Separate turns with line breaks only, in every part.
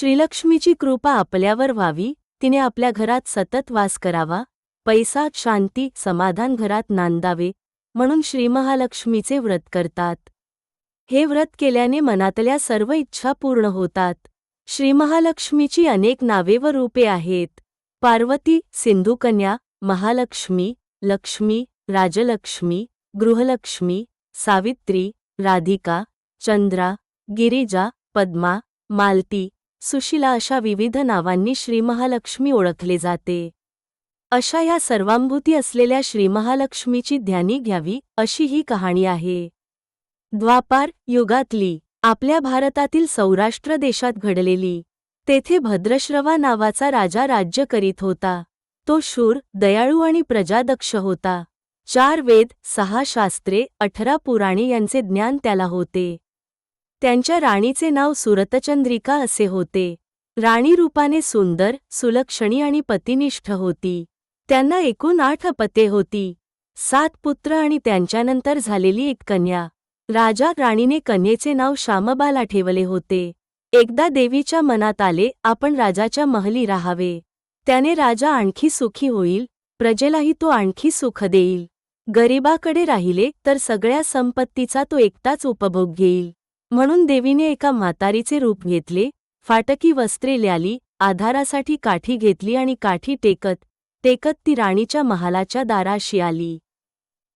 श्रीलक्ष्मीची कृपा आपल्यावर व्हावी तिने आपल्या घरात सतत वास करावा पैसा शांती समाधान घरात नांदावे म्हणून श्रीमहालक्ष्मीचे व्रत करतात. हे व्रत केल्याने मनातल्या सर्व इच्छा पूर्ण होतात. श्रीमहालक्ष्मीची अनेक नावे व रूपे आहेत. पार्वती सिंधुकन्या महालक्ष्मी लक्ष्मी राजलक्ष्मी गृहलक्ष्मी सावित्री राधिका चंद्रा गिरिजा पद्मा मालती सुशिला अशा विविध नावांनी श्रीमहालक्ष्मी ओळखले जाते. अशा या सर्वांभूती असलेल्या श्रीमहालक्ष्मीची ध्यानी घ्यावी अशी ही कहाणी आहे. द्वापार युगातली आपल्या भारतातील सौराष्ट्र देशात घडलेली तेथे भद्रश्रवा नावाचा राजा राज्य करीत होता. तो शूर दयाळू आणि प्रजादक्ष होता. चार वेद सहा शास्त्रे अठरा पुराणे यांचे ज्ञान त्याला होते. त्यांच्या राणीचे नाव सुरतचंद्रिका असे होते. राणी रूपाने सुंदर सुलक्षणी आणि पतिनिष्ठ होती. त्यांना एकूण आठ अपते होती. सात पुत्र आणि त्यांच्यानंतर झालेली एक कन्या. राजा राणीने कन्येचे नाव श्यामबाला ठेवले होते. एकदा देवीच्या मनात आले आपण राजाच्या महली राहावे. त्याने राजा आणखी सुखी होईल प्रजेलाही तो आणखी सुख देईल. गरिबाकडे राहिले तर सगळ्या संपत्तीचा तो एकटाच उपभोग घेईल. म्हणून देवीने एका म्हातारीचे रूप घेतले फाटकी वस्त्रे ल्याली आधारासाठी काठी घेतली आणि काठी टेकत टेकत ती राणीच्या महालाच्या दाराशी आली.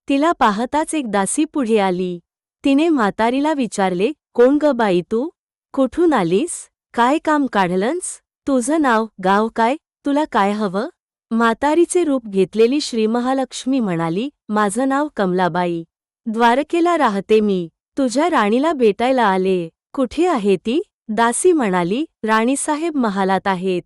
तिला पाहताच एक दासी पुढे आली. तिने म्हातारीला विचारले कोण ग बाई तू? कुठून आलीस? काय काम काढलंस? तुझं नाव गाव काय? तुला काय हवं? म्हातारीचे रूप घेतलेली श्रीमहालक्ष्मी म्हणाली माझं नाव कमलाबाई. द्वारकेला राहते मी. तुझ्या राणीला भेटायला आले. कुठे आहे ती? दासी म्हणाली राणीसाहेब महालात आहेत.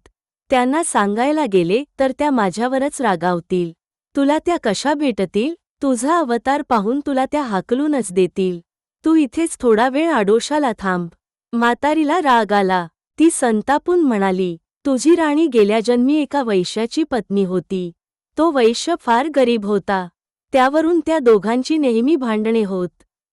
त्यांना सांगायला गेले तर त्या माझ्यावरच रागावतील. तुला त्या कशा भेटतील? तुझा अवतार पाहून तुला त्या हाकलूनच देतील. तू इथेच थोडा वेळ आडोशाला थांब. म्हातारीला राग आला. ती संतापून म्हणाली तुझी राणी गेल्या जन्मी एका वैश्याची पत्नी होती. तो वैश्य फार गरीब होता. त्यावरून त्या दोघांची नेहमी भांडणे होत.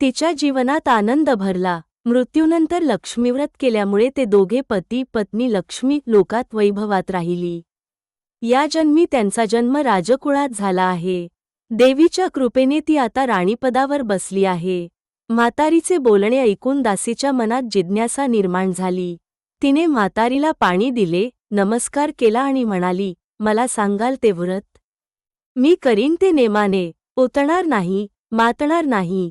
तिच्या जीवनात आनंद भरला. मृत्यूनंतर लक्ष्मीव्रत केल्यामुळे ते दोघे पती पत्नी लक्ष्मी लोकात वैभवात राहिली. या जन्मी त्यांचा जन्म राजकुळात झाला आहे. देवीच्या कृपेने ती आता राणीपदावर बसली आहे. म्हातारीचे बोलणे ऐकून दासीच्या मनात जिज्ञासा निर्माण झाली. तिने म्हातारीला पाणी दिले नमस्कार केला आणि म्हणाली मला सांगाल ते व्रत? मी करीन ते नेमाने. ओतणार नाही मातणार नाही.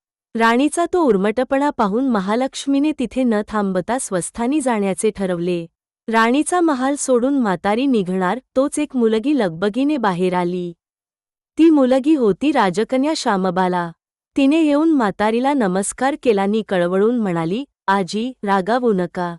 राणीचा तो उर्मटपणा पाहून महालक्ष्मीने तिथे न थांबता स्वस्थानी जाण्याचे ठरवले. राणीचा महाल सोडून म्हातारी निघणार तोच एक मुलगी लगबगीने बाहेर आली. ती मुलगी होती राजकन्या श्यामबाला. तिने येऊन म्हातारीला नमस्कार केलानी कळवळून म्हणाली आजी रागावू नका.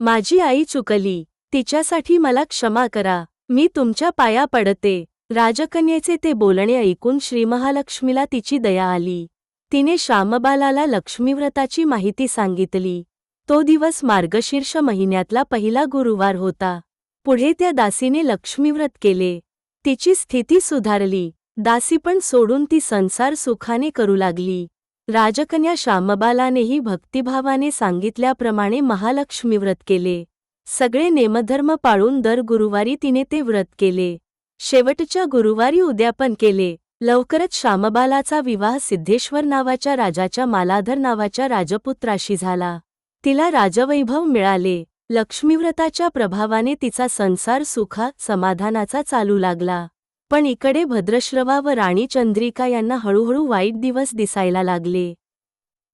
माझी आई चुकली. तिच्यासाठी मला क्षमा करा. मी तुमच्या पाया पडते. राजकन्येचे ते बोलणे ऐकून श्रीमहालक्ष्मीला तिची दया आली. तिने श्यामबालाला लक्ष्मीव्रताची माहिती सांगितली. तो दिवस मार्गशीर्ष महिन्यातला पहिला गुरुवार होता. पुढे त्या दासीने लक्ष्मीव्रत केले. तिची स्थिती सुधारली. दासी पण सोडून ती संसार सुखाने करू लागली. राजकन्या श्यामबालानेही भक्तिभावाने सांगितल्याप्रमाणे महालक्ष्मीव्रत केले. सगळे नेमधर्म पाळून दर गुरुवारी तिने ते व्रत केले. शेवटच्या गुरुवारी उद्यापन केले. लवकरच श्यामबालाचा विवाह सिद्धेश्वर नावाच्या राजाच्या मालाधर नावाच्या राजपुत्राशी झाला. तिला राजवैभव मिळाले. लक्ष्मीव्रताच्या प्रभावाने तिचा संसार सुखा समाधानाचा चालू लागला. पण इकडे भद्रश्रवा व राणी चंद्रिका यांना हळूहळू वाईट दिवस दिसायला लागले.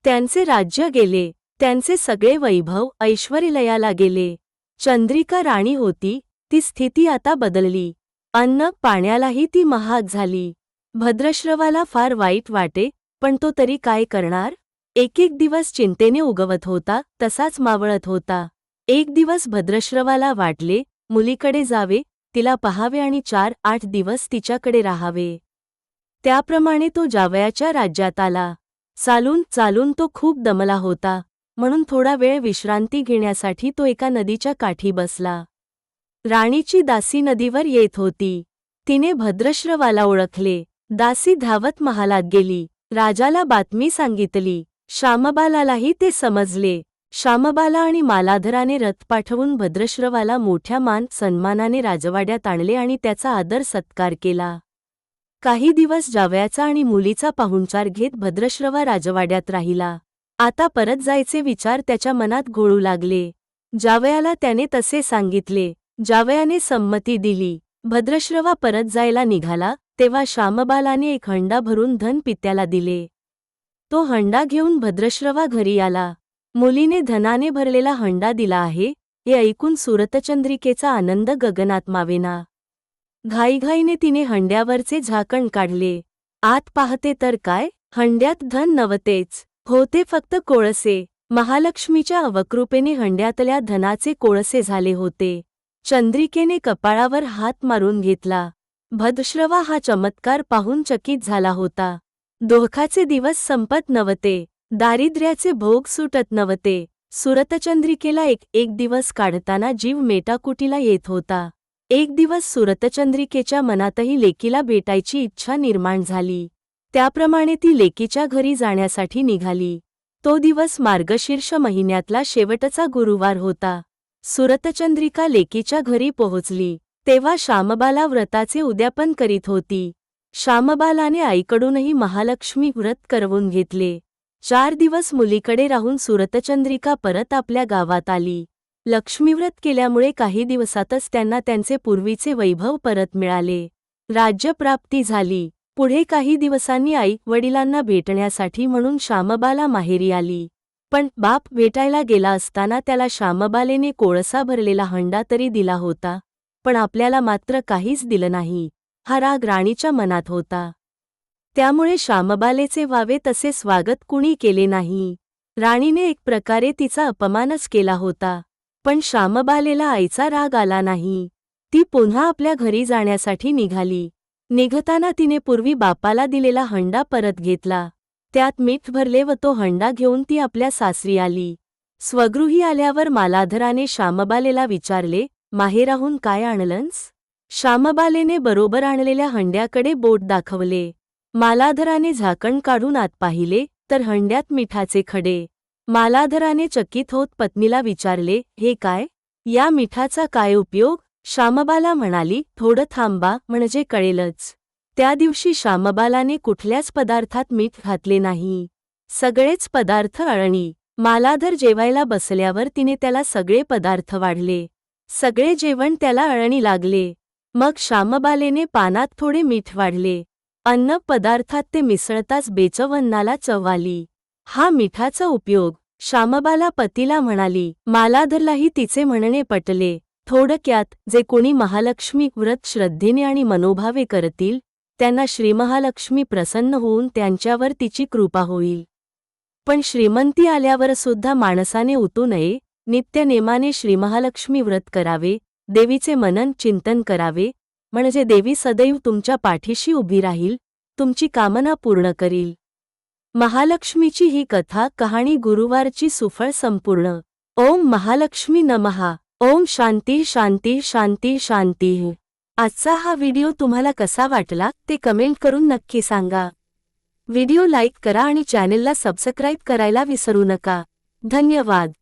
त्यांचे राज्य गेले. त्यांचे सगळे वैभव ऐश्वर्यलयाला गेले. चंद्रिका राणी होती. ती स्थिती आता बदलली. अन्न पाण्यालाही ती महाग झाली. भद्रश्रवाला फार वाईट वाटे पण तो तरी काय करणार? एक एक दिवस चिंतेने उगवत होता तसाच मावळत होता. एक दिवस भद्रश्रवाला वाटले मुलीकडे जावे तिला पहावे आणि चार आठ दिवस तिच्याकडे राहावे. त्याप्रमाणे तो जावयाच्या राज्यात आला. चालून चालून तो खूप दमला होता म्हणून थोडा वेळ विश्रांती घेण्यासाठी तो एका नदीच्या काठी बसला. राणीची दासी नदीवर येत होती. तिने भद्रश्रवाला ओळखले. दासी धावत महालात गेली. राजाला बातमी सांगितली. श्यामबालालाही ते समजले. श्यामबाला आणि मालाधराने रथ पाठवून भद्रश्रवाला मोठ्या मान सन्मानाने राजवाड्यात आणले आणि त्याचा आदर सत्कार केला. काही दिवस जावयाचा आणि मुलीचा पाहुणचार घेत भद्रश्रवा राजवाड्यात राहिला. आता परत जायचे विचार त्याच्या मनात घोळू लागले. जावयाला त्याने तसे सांगितले. जावयाने संमती दिली. भद्रश्रवा परत जायला निघाला. तेव्हा श्यामबालाने एक हंडा भरून धन पित्याला दिले. तो हंडा घेऊन भद्रश्रवा घरी आला. मुलीने धनाने भरलेला हंडा दिला आहे हे ऐकून सुरतचंद्रिकेचा आनंद गगनात मावेना घाईघाईने तिने हंड्यावरचे झाकण काढले. आत पाहते तर काय? हंड्यात धन नवतेच होते फक्त कोळसे. महालक्ष्मीच्या अवकृपेने हंड्यातल्या धनाचे कोळसे झाले होते. चंद्रिकेने कपाळावर हात मारून घेतला. भदश्रवा हा चमत्कार पाहून चकित झाला होता. दोखाचे दिवस संपत नव्हते. दारिद्र्याचे भोग सुटत नव्हते. सुरतचंद्रिकेला एक एक दिवस काढताना जीव मेटाकुटीला येत होता. एक दिवस सुरतचंद्रिकेच्या मनातही लेकीला भेटायची इच्छा निर्माण झाली. त्याप्रमाणे ती लेकीच्या घरी जाण्यासाठी निघाली. तो दिवस मार्गशीर्ष महिन्यातला शेवटचा गुरुवार होता. सुरतचंद्रिका लेकीच्या घरी पोहोचली. तेव्हा श्यामबाला व्रताचे उद्यापन करीत होती. श्यामबालाने आईकडूनही महालक्ष्मी व्रत करवून घेतले. चार दिवस मुलीकडे राहून सुरतचंद्रिका परत आपल्या गावात आली. लक्ष्मीव्रत केल्यामुळे काही दिवसातच त्यांना त्यांचे पूर्वीचे वैभव परत मिळाले. राज्यप्राप्ती झाली. पुढे काही दिवसांनी आई वडिलांना भेटण्यासाठी म्हणून श्यामबाला माहेरी आली. पण बाप भेटायला गेला असताना त्याला श्यामबालेने कोळसा भरलेला हंडा तरी दिला होता. पण आपल्याला मात्र काहीच दिलं नाही. हा राग राणीच्या मनात होता. त्यामुळे श्यामबालेचे व्हावे तसे स्वागत कुणी केले नाही. राणीने एक प्रकारे तिचा अपमानच केला होता. पण श्यामबालेला आईचा राग आला नाही. ती पुन्हा आपल्या घरी जाण्यासाठी निघाली. निघताना तिने पूर्वी बापाला दिलेला हंडा परत घेतला. त्यात मीठ भरले व तो हंडा घेऊन ती आपल्या सासरी आली. स्वगृही आल्यावर मालाधराने श्यामबालेला विचारले माहेराहून काय आणलंस? श्यामबालेने बरोबर आणलेल्या हंड्याकडे बोट दाखवले. मालाधराने झाकण काढून आत पाहिले तर हंड्यात मिठाचे खडे. मालाधराने चकित होत पत्नीला विचारले हे काय? या मिठाचा काय उपयोग? श्यामबाला म्हणाली थोडं थांबा म्हणजे कळेलच. त्या दिवशी श्यामबालाने कुठल्याच पदार्थात मीठ घातले नाही. सगळेच पदार्थ अळणी. मालाधर जेवायला बसल्यावर तिने त्याला सगळे पदार्थ वाढले. सगळे जेवण त्याला अळणी लागले. मग श्यामबालेने पानात थोडे मीठ वाढले. अन्न पदार्थात ते मिसळताच बेचवन्नाला चव्हाली. हा मिठाचा उपयोग. श्यामबाला पतीला म्हणाली मालाधरलाही तिचे म्हणणे पटले. थोडक्यात जे कोणी महालक्ष्मी व्रत श्रद्धेने आणि मनोभावे करतील त्यांना श्रीमहालक्ष्मी प्रसन्न होऊन त्यांच्यावर तिची कृपा होईल. पण श्रीमंती आल्यावर सुद्धा माणसाने उतू नये नित्यनेमाने श्रीमहालक्ष्मी व्रत करावे देवीचे मनन चिंतन करावे म्हणजे देवी सदैव तुमच्या पाठीशी उभी राहील तुमची कामना पूर्ण करील. महालक्ष्मीची ही कथा कहाणी गुरुवारची सुफळ संपूर्ण. ओम महालक्ष्मी नमहा ओम शांती शांती शांती शांती. आजचा हा व्हिडिओ तुम्हाला कसा वाटला ते कमेंट करून नक्की सांगा. व्हिडिओ लाईक करा आणि चॅनेलला सबस्क्राईब करायला विसरू नका. धन्यवाद.